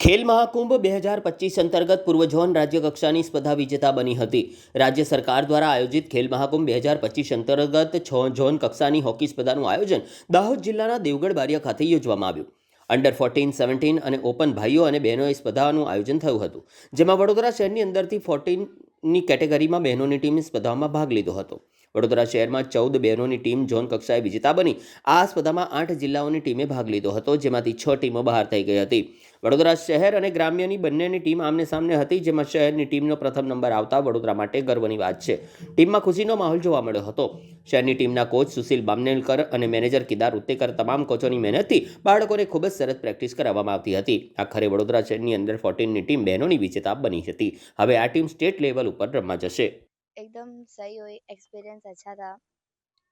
ખેલ મહાકુંભ બે હજાર પચીસ અંતર્ગત પૂર્વ ઝોન રાજ્ય કક્ષાની સ્પર્ધા વિજેતા બની હતી. રાજ્ય સરકાર દ્વારા આયોજિત ખેલ મહાકુંભ બે હજાર પચીસ અંતર્ગત છ ઝોન કક્ષાની હોકી સ્પર્ધાનું આયોજન દાહોદ જિલ્લાના દેવગઢ બારિયા ખાતે યોજવામાં આવ્યું. અંડર ફોર્ટીન સેવન્ટીન અને ઓપન ભાઈઓ અને બહેનોએ સ્પર્ધાનું આયોજન થયું હતું, જેમાં વડોદરા શહેરની અંદરથી ફોર્ટીનની કેટેગરીમાં બહેનોની ટીમે સ્પર્ધામાં ભાગ લીધો હતો. વડોદરા શહેરમાં ચૌદ બહેનોની ટીમ ઝોન કક્ષાએ વિજેતા બની. આ સ્પર્ધામાં આઠ જિલ્લાઓની ટીમે ભાગ લીધો હતો, જેમાંથી છ ટીમો બહાર થઈ ગઈ હતી. વડોદરા શહેર અને ગ્રામ્યની બંનેની ટીમ આમને સામને હતી, જેમાં શહેરની ટીમનો પ્રથમ નંબર આવતા વડોદરા માટે ગર્વની વાત છે. ટીમમાં ખુશીનો માહોલ જોવા મળ્યો હતો. શહેરની ટીમના કોચ સુશીલ બામનેલકર અને મેનેજર કિદાર ઉત્તેકર તમામ કોચોની મહેનતથી બાળકોને ખૂબ જ સરસ પ્રેક્ટિસ કરાવવામાં આવતી હતી. આખરે વડોદરા શહેરની અંદર ફોર્ટીનની ટીમ બહેનોની વિજેતા બની હતી. હવે આ ટીમ સ્ટેટ લેવલ ઉપર રમવા જશે. एकदम सही हुई एक्सपीरियंस अच्छा था।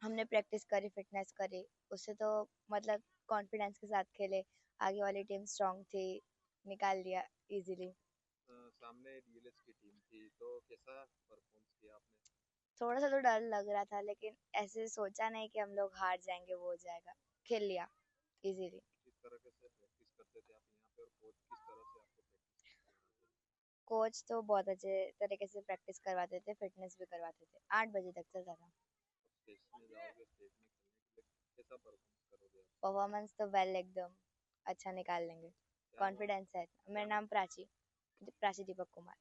हमने प्रैक्टिस करी फिटनेस करी। उससे तो मतलब कॉन्फिडेंस के साथ खेले। आगे वाली टीम स्ट्रांग थी निकाल लिया इजीली सामने डीएलएस की टीम थी तो कैसा परफॉर्मेंस किया आपने? थोड़ा सा तो डर लग रहा था लेकिन ऐसे सोचा नहीं कि हम लोग हार जाएँगे वो हो जाएगा। खेल लिया इजीली किस तरह से प्रैक्टिस करते थे आप यहाँ पे और कोच किस तरह से आपको प्रैक्टिस कोच तो बहुत अच्छे तरीके से प्रैक्टिस करवाते थे फिटनेस भी करवाते थे आठ बजे तक चलता था परफॉर्मेंस तो वेल एकदम अच्छा निकाल लेंगे। कॉन्फिडेंस है मेरा नाम प्राची प्राची दीपक कुमार।